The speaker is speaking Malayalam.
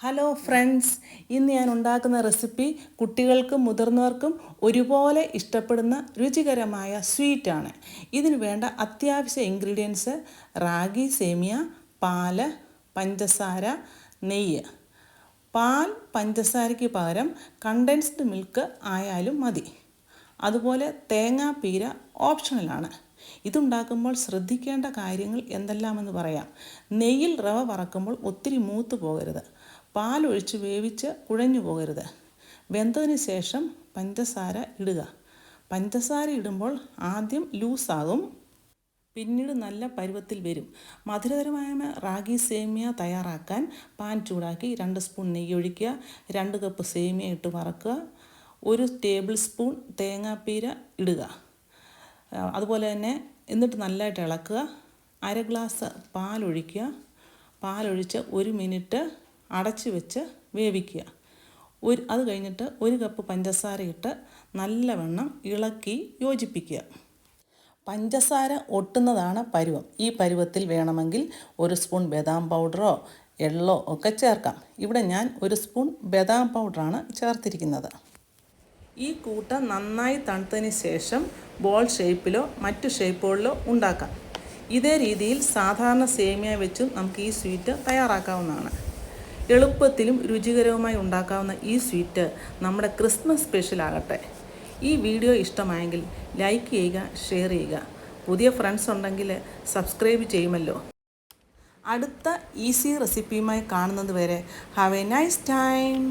ഹലോ ഫ്രണ്ട്സ് ഇന്ന് ഞാൻ ഉണ്ടാക്കുന്ന റെസിപ്പി കുട്ടികൾക്കും മുതിർന്നവർക്കും ഒരുപോലെ ഇഷ്ടപ്പെടുന്ന രുചികരമായ സ്വീറ്റാണ് ഇതിന് വേണ്ട അത്യാവശ്യ ഇൻഗ്രീഡിയൻസ് റാഗി സേമിയ പാൽ പഞ്ചസാര നെയ്യ്. പാൽ പഞ്ചസാരയ്ക്ക് പകരം കണ്ടൻസ്ഡ് മിൽക്ക് ആയാലും മതി. അതുപോലെ തേങ്ങാപ്പീര ഓപ്ഷണലാണ് ഇതുണ്ടാക്കുമ്പോൾ ശ്രദ്ധിക്കേണ്ട കാര്യങ്ങൾ എന്തെല്ലാമെന്ന് പറയാം. നെയ്യിൽ റവ വറക്കുമ്പോൾ ഒത്തിരി മൂത്ത് പോകരുത്. പാലൊഴിച്ച് വേവിച്ച് കുഴഞ്ഞു പോകരുത്. വെന്തതിന് ശേഷം പഞ്ചസാര ഇടുക. പഞ്ചസാര ഇടുമ്പോൾ ആദ്യം ലൂസാകും. പിന്നീട് നല്ല പരുവത്തിൽ വരും. മധുരതരമായ റാഗി സേമിയ തയ്യാറാക്കാൻ പാൻ ചൂടാക്കി രണ്ട് സ്പൂൺ നെയ്യ് ഒഴിക്കുക. രണ്ട് കപ്പ് സേമിയ ഇട്ട് വറക്കുക. ഒരു ടേബിൾ സ്പൂൺ തേങ്ങാപ്പീര ഇടുക. അതുപോലെ തന്നെ എന്നിട്ട് നല്ലതായിട്ട് ഇളക്കുക. അര ഗ്ലാസ് പാലൊഴിക്കുക. പാലൊഴിച്ച് ഒരു മിനിറ്റ് അടച്ച് വെച്ച് വേവിക്കുക. ഒരു അത് കഴിഞ്ഞിട്ട് ഒരു കപ്പ് പഞ്ചസാര ഇട്ട് നല്ലവണ്ണം ഇളക്കി യോജിപ്പിക്കുക. പഞ്ചസാര ഒട്ടുന്നതാണ് പരുവം. ഈ പരുവത്തിൽ വേണമെങ്കിൽ ഒരു സ്പൂൺ ബദാം പൗഡറോ എള്ളോ ഒക്കെ ചേർക്കാം. ഇവിടെ ഞാൻ ഒരു സ്പൂൺ ബദാം പൗഡറാണ് ചേർത്തിരിക്കുന്നത്. ഈ കൂട്ട നന്നായി തണുത്തതിന് ശേഷം ബോൾ ഷേപ്പിലോ മറ്റു ഷേപ്പുകളിലോ ഉണ്ടാക്കാം. ഇതേ രീതിയിൽ സാധാരണ സേമിയ വെച്ചും നമുക്ക് ഈ സ്വീറ്റ് തയ്യാറാക്കാവുന്നതാണ്. എളുപ്പത്തിലും രുചികരവുമായി ഉണ്ടാക്കാവുന്ന ഈ സ്വീറ്റ് നമ്മുടെ ക്രിസ്മസ് സ്പെഷ്യൽ ആകട്ടെ. ഈ വീഡിയോ ഇഷ്ടമായെങ്കിൽ ലൈക്ക് ചെയ്യുക ഷെയർ ചെയ്യുക. പുതിയ ഫ്രണ്ട്സ് ഉണ്ടെങ്കിൽ സബ്സ്ക്രൈബ് ചെയ്യുമല്ലോ. അടുത്ത ഈസി റെസിപ്പിയുമായി കാണുന്നത് വരെ ഹാവ് എ നൈസ് ടൈം